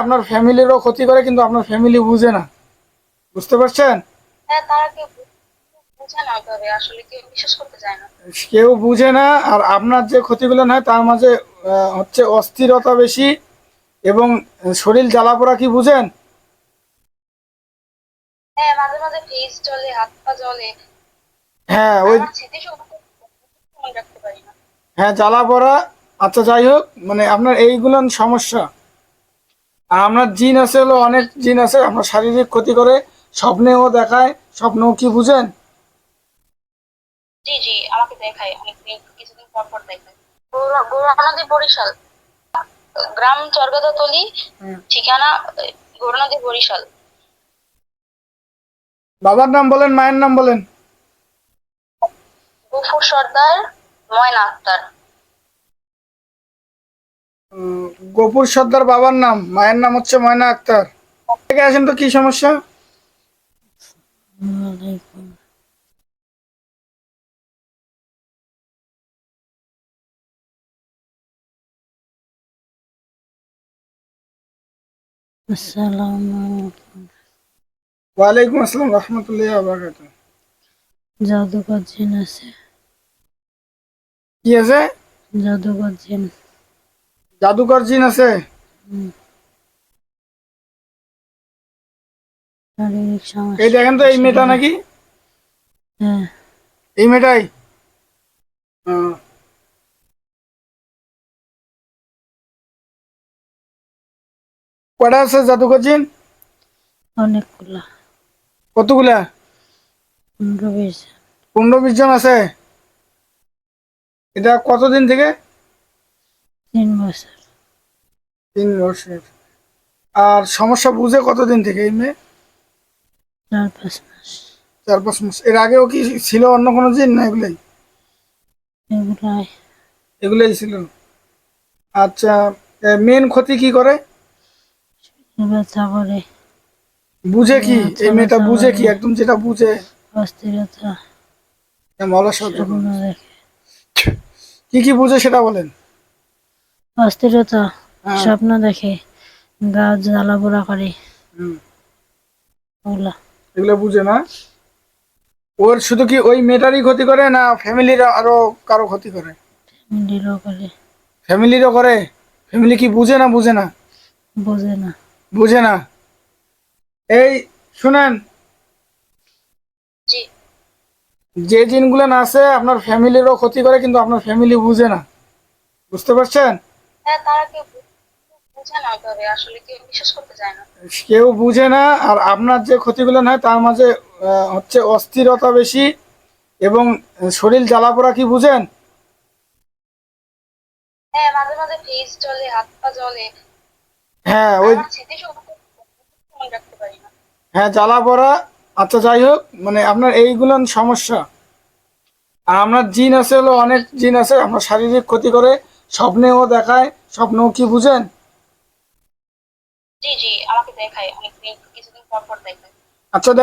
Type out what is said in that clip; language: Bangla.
আপনার ফ্যামিলিরও ক্ষতি করে কিন্তু আপনার ফ্যামিলি বুঝে না। বুঝতে পারছেন? হ্যাঁ তারা কেউ বুঝে না ওইভাবে আসলে কেউ বিশ্বাস করতে চায় না। কেউ বুঝে না আর আপনার যে ক্ষতিগুলো হয় তার মাঝে হচ্ছে অস্থিরতা বেশি এবং শরীর জ্বালাপোড়া কি বুঝেন? হ্যাঁ মাঝে মাঝে ফেস চলে হাত পা জ্বলে। হ্যাঁ ওই হ্যাঁ জ্বালাপোড়া আচ্ছা যাই হোক মানে আপনার এইগুলো সমস্যা। আর আপনার জিন আছে হলো অনেক জিন আছে আপনার শারীরিক ক্ষতি করে স্বপ্নেও দেখায় স্বপ্নেও কি বুঝেন? জি জি আমাকে দেখায় অনেকদিন কিছুদিন পর পর দেখায়। গৌরা- গৌরা নদী বরিশাল। গ্রাম চরগাদাতলি। ঠিকানা আহ, নদী বরিশাল। বাবার নাম বলেন মায়ের নাম বলেন। গফুর সর্দার ময়না আক্তার। গোপুর সর্দার বাবার নাম মায়ের নাম হচ্ছে ময়না আক্তার। থেকে আসেন তো কি সমস্যা? আসসালামু ওয়ালাইকুম আসসালাম রহমতুল্লাহ আবরাকাত জাদুকর জিন আছে। কি আছে? জাদুকর জিন। জাদুকর জিন আছে। এই দেখেন তো এই মেয়েটা নাকি? হ্যাঁ। এই মেয়েটাই? কটা আছে জাদুকর জিন? অনেকগুলা। কতগুলা? পনেরো বিশ পনেরো বিশ জন আছে। এটা কতদিন থেকে? তিন বছর। তিন বছর। আর সমস্যা বুঝে কতদিন থেকে এই মেয়ে? চার পাঁচ মাস। চার পাঁচ মাস। এর আগেও কি ছিল অন্য কোনো জিন না এগুলোই? এগুলাই। এগুলোই ছিল। আচ্ছা মেন ক্ষতি কি করে? ব্যথা করে। বুঝে কি? এই মেয়েটা বুঝে কি। একদম যেটা বুঝে। অস্থিরতা। স্বপ্ন কি কি বুঝে সেটা বলেন। অস্থিরতা হ্যাঁ। স্বপ্ন দেখে গা জ্বালা পোড়া করে। ওগুলা। এগুলো বুঝে না? ওর শুধু কি ওই মেয়েটারই ক্ষতি করে না ফ্যামিলির আরও কারও ক্ষতি করে? ফ্যামিলিরও করে। ফ্যামিলিরও করে? ফ্যামিলি কি বুঝে না বুঝে না? বোঝে না। বুঝে না? এই শুনেন। যে জিনগুলো না আছে আপনার ফ্যামিলিরও ক্ষতি করে কিন্তু আপনার ফ্যামিলি বুঝে না। বুঝতে পারছেন? হ্যাঁ তারা কেউ বুঝে না ওইভাবে আসলে কেউ বিশ্বাস করতে চায় না। কেউ বুঝে না আর আপনার যে ক্ষতিগুলো হয় তার মাঝে হচ্ছে অস্থিরতা বেশি এবং শরীর জ্বালাপোড়া কি বুঝেন? হ্যাঁ মাঝে মাঝে ফেস চলে হাত পা জ্বলে। হ্যাঁ ওই হ্যাঁ জ্বালাপোড়া আচ্ছা যাই হোক মানে আপনার এইগুলো সমস্যা। আর আপনার জিন আছে হলো অনেক জিন আছে আপনার শারীরিক ক্ষতি করে স্বপ্নেও দেখায় স্বপ্নেও কি বুঝেন? জি জি আমাকে দেখায় অনেকদিন কিছুদিন পর পর দেখায়। আচ্ছা দেখেন